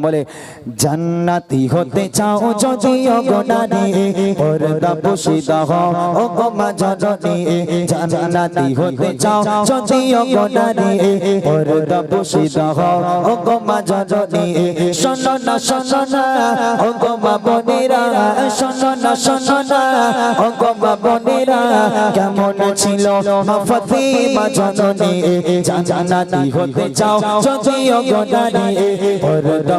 বলে, জান্নাতি হতে চাও যদি অগনানি পর্দা বসিদা হও, ও গো মা জননী, জান্নাতি হতে চাও যদি অগনানি পর্দা বসিদা হও, ও গো মা জননী, শোনো না শোনো না, ও গো মা বোনেরা, শোনো না শোনো না, ও গো মা বোনেরা, কেমন ছিল মা ফাতিমা জননী, জান্নাতি হতে চাও যদি অগনানি পর্দা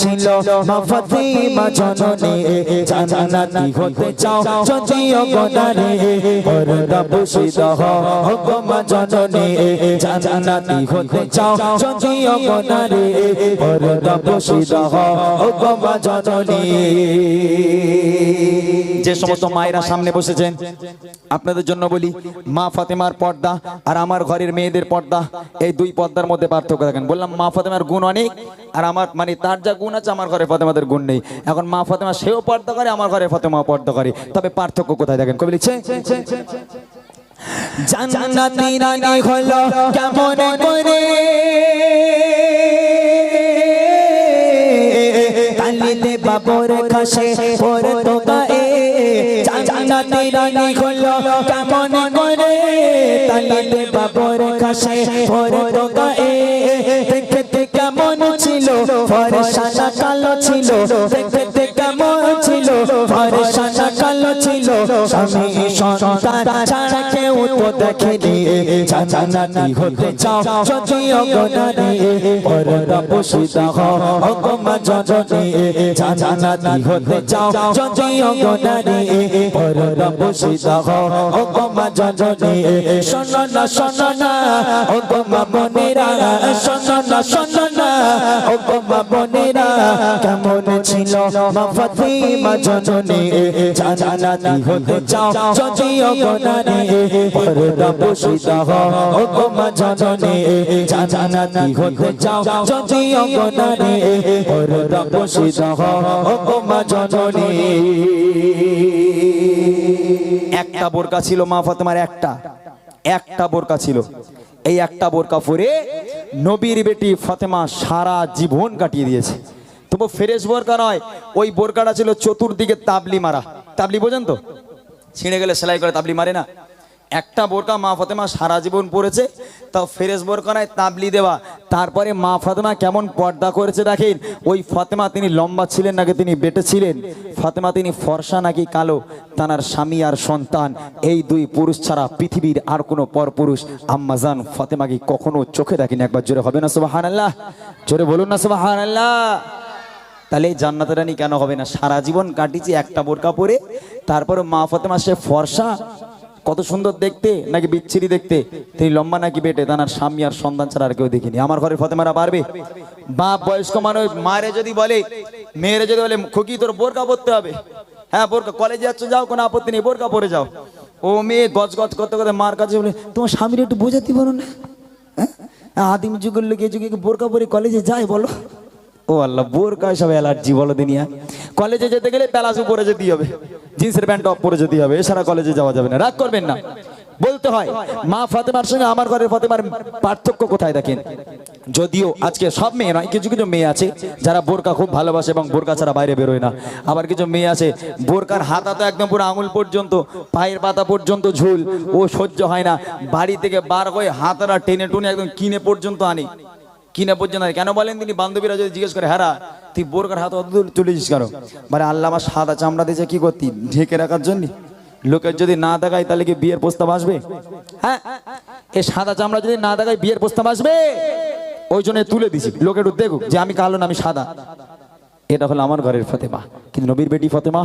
ছিল। মা ফাতিমা জননী, জান্নাতি হতে চাও যদিও অগনানি পর্দা বসিত হও গো মা জননী, জান্নাতি হতে চাও যদিও অগনানি পর্দা বসিত হও জননী। যে সমস্ত মায়েরা সামনে বসেছেন আপনাদের জন্য বলি মা ফাতেমার পর্দা আর আমার ঘরের মেয়েদের পর্দা এই দুই পর্দার মধ্যে পার্থক্য দেখেন। বললাম মা ফাতেমার গুণ অনেক আর আমার মানে তার যা গুণ আছে আমার ঘরে ফাতেমাদের গুণ নেই। এখন মা ফাতেমা সেও পর্দা করে আমার ঘরে ফাতেমা পর্দা করে। তবে পার্থক্য কোথায় দেখেন? কবি লিখছে জান্নাতি রানী হলো কেমন করে? কালিতে বাবর খাসে পর তো গায়ে রানি হলো, কেমন করে কালিতে বাবর কাশে পর দোকায়ে দেখতে কেমন ছিল, ফরসানা কালো ছিল। দেখতে কেমন ছিল, ফরসানা কালো ছিল, স্বামী সন্তান ছাড়া কেউ তো দেখেনি জান্নাতি হতে চাও যদি অগনানি পরদা হও অগমা জননী জান্নাতি হতে চাও যদি অগনানি পরদা হও অগমা জননী শোনো না শোনো না অগমা মনেরা শোনো না শোনো না একটা বোরকা ছিল মা ফাতেমার একটা। একটা বোরকা ছিল। এই একটা বোরকা পরে নবীর বেটি ফাতেমা সারা জীবন কাটিয়ে দিয়েছে। তবু ফেরেশ বোরকা নয়, ওই বোরকাটা ছিল চতুর্দিকে তাবলি মারা। তাবলি বোঝেন তো? ছিঁড়ে গেলে সেলাই করে তাবলি মারে না? একটা বোরকা মা ফাতেমা সারা জীবন পড়েছে তাও ফেরেশ বোরকা নয় তাবলি দেওয়া। তারপরে মা ফাতেমা কেমন পর্দা করেছে দেখেন, ওই ফাতেমা তিনি লম্বা ছিলেন নাকি তিনি বেটে ছিলেন? ফাতেমা তিনি ফর্সা নাকি কালো? তানার স্বামী আর সন্তান, এই দুই পুরুষ ছাড়া পৃথিবীর আর কোনো পরপুরুষ আম্মাজান ফাতেমাকে কখনো চোখে দেখেনি, একবার জোরে হবে না সুবাহান আল্লাহ জোরে বলুন না সুবাহান আল্লাহ তাহলে এই জান্নাতের রানী কেন হবে না? সারা জীবন কাটিয়েছি একটা বোরকা পরে, তারপরে মা ফাতেমা সে ফর্সা কত সুন্দর দেখতে, নাকি বিচ্ছিরি দেখতে? তিনি লম্বা নাকি বেটে, তার স্বামী আর সন্তান ছাড়া আর কেউ দেখিনি। আমার ঘরের ফতেমারা পারবে? বাপ বয়স্ক মানুষ, মায়ের যদি বলে, মেয়েরে যদি বলে, খুকি, তোর বোরকা পরতে হবে? হ্যাঁ বোরকা, কলেজে যাচ্ছ, যাও, কোনো আপত্তি নেই, বোরকা পরে যাও। ও মেয়ে গজ গজ করতে করতে মার কাছে বলে, তোমার স্বামীর একটু বোঝাতে পারো না? হ্যাঁ? আদিম যুগের লোক, এই যুগে বোরকা পরে কলেজে যায় বলো? ও আল্লাহ বোরকা সব অ্যালার্জি বলো দিনিয়া। কলেজে যেতে গেলে প্যালাসও পরে যেতে হবে, জিন্সের প্যান্ট টপ পরে যেতে হবে, এছাড়া কলেজে যাওয়া যাবে না। রাগ করবেন না। বলতে হয়, মা ফাতেমার সঙ্গে আমার ঘরের ফাতেমার পার্থক্য কোথায় দেখেন? যদিও আজকে সব মেয়ে নয়, কিছু কিছু মেয়ে আছে যারা বোরকা খুব ভালোবাসে এবং বোরকা ছাড়া বাইরে বেরোয় না। আবার কিছু মেয়ে আছে, বোরকার হাতা তো একদম পুরো আঙুল পর্যন্ত, পায়ের পাতা পর্যন্ত ঝুল, ও সহ্য হয় না। বাড়ি থেকে বার হয়ে হাতারা টেনে টুনে একদম কিনে পর্যন্ত আনি। কিনা পর্যন্ত কেন বলেন তিনি? বান্ধবীরা যদি জিজ্ঞেস করে হ্যাঁ তুই বোরকার হাত অত তুলেছিস কেন? মানে আল্লাহ আমার সাদা চামড়া দিয়েছে, কি করতি? ঢেকে রাখার জন্য? লোকের যদি না দেখায়, তাহলে কি বিয়ের প্রস্তাব আসবে? হ্যাঁ এ সাদা চামড়া যদি না দেখায়, বিয়ের প্রস্তাব আসবে? ওই জন্য তুলে দিছি। লোকের দেখুক যে আমি কালো না, আমি সাদা। এটা হলো আমার ঘরের ফতেমা। কিন্তু নবীর বেটি ফতেমা,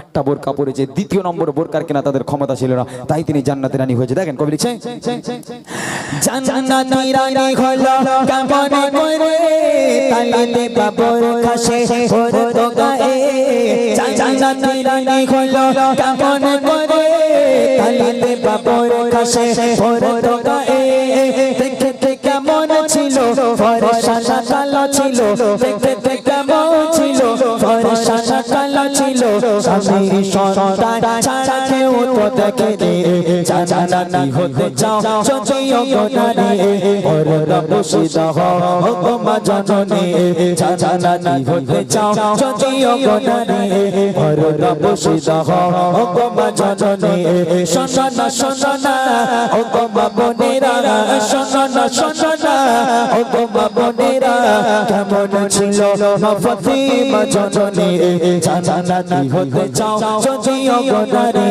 একটা বোরকা পরেছে দ্বিতীয় নম্বর বোরকার কেনা তাদের ক্ষমতা ছিল না, তাই তিনি জান্নাতের রানী হয়েছে। দেখেন কবি লিখছে, জান্নাতি কেমন করে তালিতে কালো সন্তান ছাড়া কেউ তো দেখে রে জানানি হতে চাও যদিও গোনারে পরদা বসিদা হও গো মা জননী। জানানি হতে চাও যদিও গোনারে পরদা বসিদা হও গো মা জননী। শোনো না শোনো না ও বোনেরা শোনো না শোনো না ও মা কেমন ছিল ফাতিমা জননী? জানানি হতে চাও যদিও গোনারে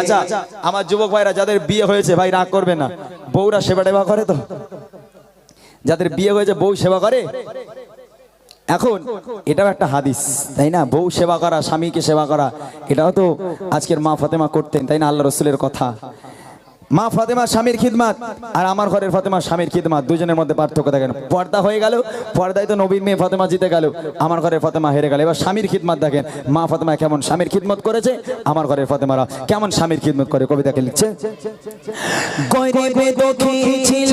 আচ্ছা আমার যুবক ভাইরা, যাদের বিয়ে হয়েছে, ভাই রাগ করবে না। বউরা সেবা টেবা করে তো? যাদের বিয়ে হয়েছে, বউ সেবা করে? এখন, এটাও একটা হাদিস, তাই না? বউ সেবা করা, স্বামীকে সেবা করা, এটাও তো আজকের মা ফাতেমা করতেন, তাই না? আল্লাহ রসুলের কথা। মা ফাতেমা স্বামীর খিদমাত আর আমার ঘরের ফাতেমা স্বামীর খিদমাত। দুজনের মধ্যে পার্থক্য দেখেন। পর্দা হয়ে গেল, পর্দায় তো নবীর মেয়ে ফাতেমা জিতে গেল। আমার ঘরের ফাতেমা হেরে গেল। এবার স্বামীর খিদমাত দেখেন। মা ফাতেমা কেমন স্বামীর খিদমত করেছে? আমার ঘরের ফাতেমারা কেমন স্বামীর খিদমত করে? কবিতাকে লিখছে? ছিল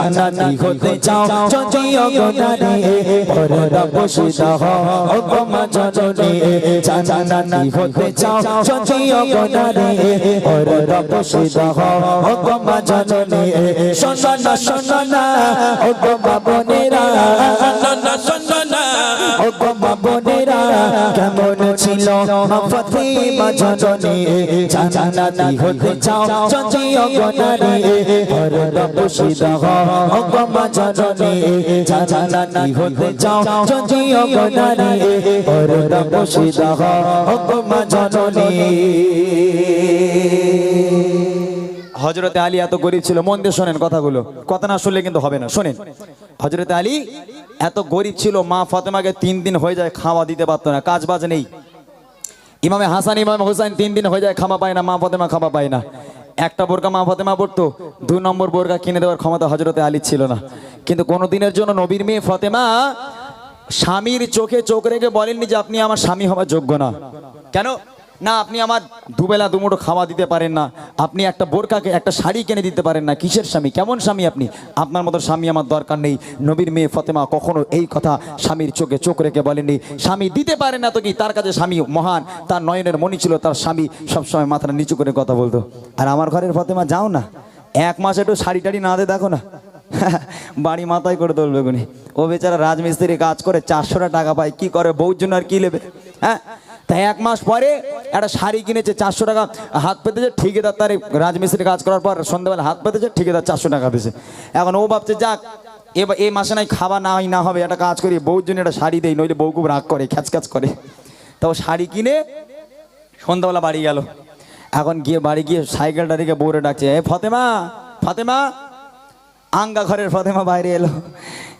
জানানি হতে চাও যদিও গোনারে পরদা বসিদা হও গো মা জননী জানানি হতে চাও যদিও গোনারে পরদা বসিদা হও গো মা জননী শোনো না শোনো না ও গো মা বোনেরা শোনো না শোনো না ও গো মা বোনেরা, কেমন ছিল ফাতিমা জননী জানানি হতে চাও যদিও গোনারে পরদা বসিদা হও গো মা জননী জানানি হতে চাও যদিও গোনারে পরদা বসিদা হও গো মা জননী। হজরতে আলী এত গরিব ছিল, মন দিয়ে শোনেন কথাগুলো। কথা না শুনলে কিন্তু হবে না, শোনেন। হজরতে আলী এত গরিব ছিল, মা ফাতেমাকে তিন দিন হয়ে যায় খাওয়া দিতে পারতো না কাজ বাজ নেই। ইমামে হাসান, ইমাম হুসাইন তিন দিন হয়ে যায় খামা পায় না, মা ফাতেমা খামা পায় না। একটা বোরকা মা ফাতেমা পড়তো দু নম্বর বোরকা কিনে দেওয়ার ক্ষমতা হজরতে আলী ছিল না। কিন্তু কোনো দিনের জন্য নবীর মেয়ে ফাতেমা স্বামীর চোখে চোখ রেখে বলেননি যে আপনি আমার স্বামী হওয়ার যোগ্য না। কেন? না, আপনি আমার দুবেলা দুমুঠো খাওয়া দিতে পারেন না। আপনি একটা বোরকাকে, একটা শাড়ি কিনে দিতে পারেন না। কিসের স্বামী? কেমন স্বামী আপনি? আপনার মতো স্বামী আমার দরকার নেই। নবীর মেয়ে ফতেমা কখনো এই কথা স্বামীর চোখে চোখ রেখে বলেননি। স্বামী দিতে পারে না তো কি? তার কাছে স্বামী মহান, তার নয়নের মণি ছিল, তার স্বামী সবসময় মাথাটা নিচু করে কথা বলতো। আর আমার ঘরের ফতেমা, যাও না। এক মাস একটু শাড়ি টাড়ি না দেখো না। বাড়ি মাথায় করে তুলবে গুনি। ও বেচারা রাজমিস্ত্রি কাজ করে, চারশোটা টাকা পায়। কি করে? বউর জন্য আর কি নেবে? হ্যাঁ? তাই এক মাস পরে একটা শাড়ি কিনেছে চারশো টাকা, হাত পেতেছে, ঠিকাদার তার রাজমিস্ত্রি কাজ করার পর সন্ধ্যাবেলা হাত পেতেছে, ঠিকাদার চারশো টাকা দিয়েছে। এখন ও ভাবছে, যাক, এবার এই মাসে নাই খাওয়া না হয়, না হবে, একটা কাজ করি, বউর জন্য একটা শাড়ি দেই, নইলে বউ খুব রাগ করে খ্যাচ খ্যাচ করে। তো ও শাড়ি কিনে সন্ধ্যাবেলা বাড়ি গেল। এখন গিয়ে বাড়ি গিয়ে সাইকেলটা রেখে বউরে ডাকছে, এ ফতেমা ফতেমা। আঙ্গা ঘরের ফতেমা বাইরে এলো।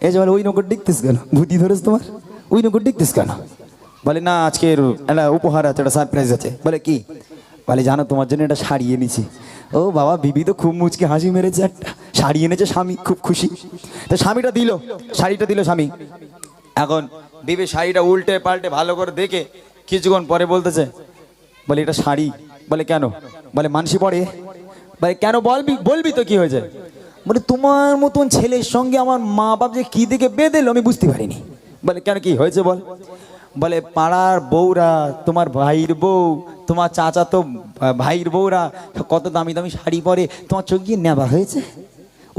এই যে ওই নকর ডিকতিস কেন? ভূতি ধরেছ তোমার? ওই নকর ডিকতিস কেন? বলে, না, আজকের উপহার আছে, একটা সারপ্রাইজ আছে। বলে, কি? বলে, জানো, তোমার জন্য এটা শাড়ি এনেছি। ও বাবা, বিবি তো খুব মুচকে হাসি মেরেছে, একটা শাড়ি এনেছে স্বামী, খুব খুশি। তো স্বামীটা দিল, শাড়িটা দিল স্বামী। এখন বিবি শাড়িটা উল্টে পাল্টে ভালো করে দেখে কিছুক্ষণ পরে বলতেছে, বলে, এটা শাড়ি। বলে, কেন? বলে, মানসি পড়ে বলে, কেন বলবি বলবি তো কি হয়েছে? বলে, তোমার মতন ছেলের সঙ্গে আমার মা বাপ যে কি দিকে বেঁধেলো আমি বুঝতে পারিনি। বলে, কেন কি হয়েছে বল? বলে, পাড়ার বউরা, তোমার ভাইয়ের বউ, তোমার চাচা তো ভাইয়ের বউরা, কত দামি দামি শাড়ি পরে তোমার চোখ গিয়ে নেওয়া হয়েছে?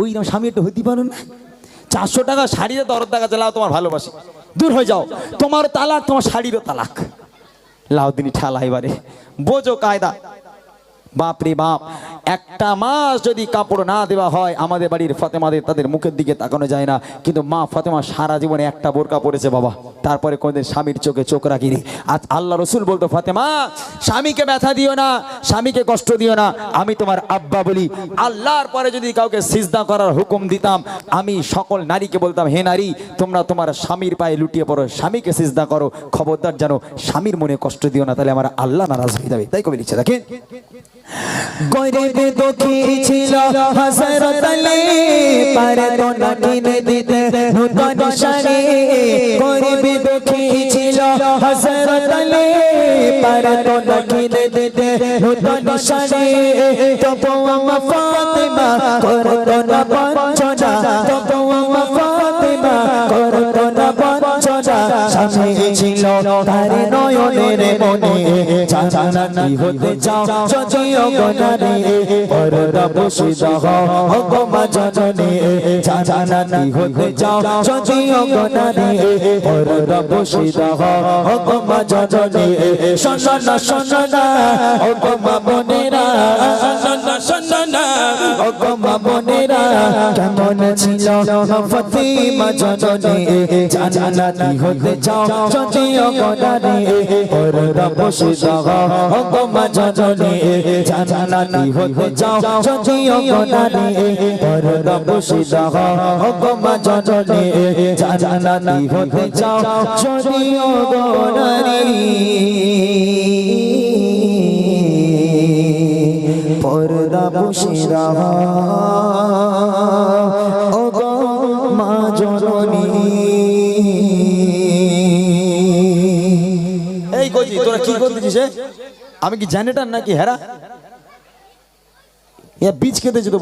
ওই রকম স্বামী একটু হতে পারো না? চারশো টাকা শাড়িতে দরদ দেখা চালাও তোমার ভালোবাসি। দূর হয়ে যাও, তোমার তালাক, তোমার শাড়িরও তালাক। লাউদিনী ঠালা এবারে। বোঝো কায়দা। বাপ রে বাপ, একটা মাস যদি কাপড় না দেওয়া হয়, আমাদের বাড়ির ফাতেমাদের তাদের মুখের দিকে তাকানো যায় না। কিন্তু মা ফাতেমা সারা জীবনে একটা বোরকা পরেছে, বাবা। তারপরে কোনদিন স্বামীর চোখে চোখ রাখিনি। আজ আল্লাহ রসুল বলতো, ফাতেমা, স্বামীকে ব্যথা দিও না, স্বামীকে কষ্ট দিও না। আমি তোমার আব্বা বলি। আল্লাহর পরে যদি কাউকে সিজদা করার হুকুম দিতাম, আমি সকল নারীকে বলতাম, হে নারী, তোমরা তোমার স্বামীর পায়ে লুটিয়ে পড়ো, স্বামীকে সিজদা করো। খবরদার জানো স্বামীর মনে কষ্ট দিও না, তাহলে আমার আল্লাহ নারাজ হয়ে যাবে। তাই কবি লিখছে, দেখেন। গরিব দুঃখী ছিল হযরত আলী, পারে তো না কিনে দিতে নূতন শাড়ি গরিব দুঃখী হজরত আলী। পারে তো কিনে দিতে নূতন শাড়ি। তবু আমার ফাতেমা করতো না বঞ্চনা তবু না বঞ্চনা স্বামী ছিল, তার নয়নের মনে জানা কি হতে চাও যদিও গনারে পরদা বসিদা হও গো মা জননী জানা কি হতে চাও যদিও গনারে পরদা বসিদা হও গো মা জননী, শোনো না শোনো না ও গো মা বোনেরা, শোনো না শোনো না ও গো মা বোনেরা কেমন ছিল? ফতিমা জানা হতে চাও যদিও গনারে পরদা বসিদা হও গো মা জননী জানা হতে চাও যদিও গনারে পরদা বসিদা হও গো মা জননী জানা হতে চাও যদিও গনারে পরদা বসিদা ও মা জননী। এই গজি তোরা কি করতেছিস আমি কি জেনারেটর নাকি, হেরা? এ, বীজ খেতেছি তো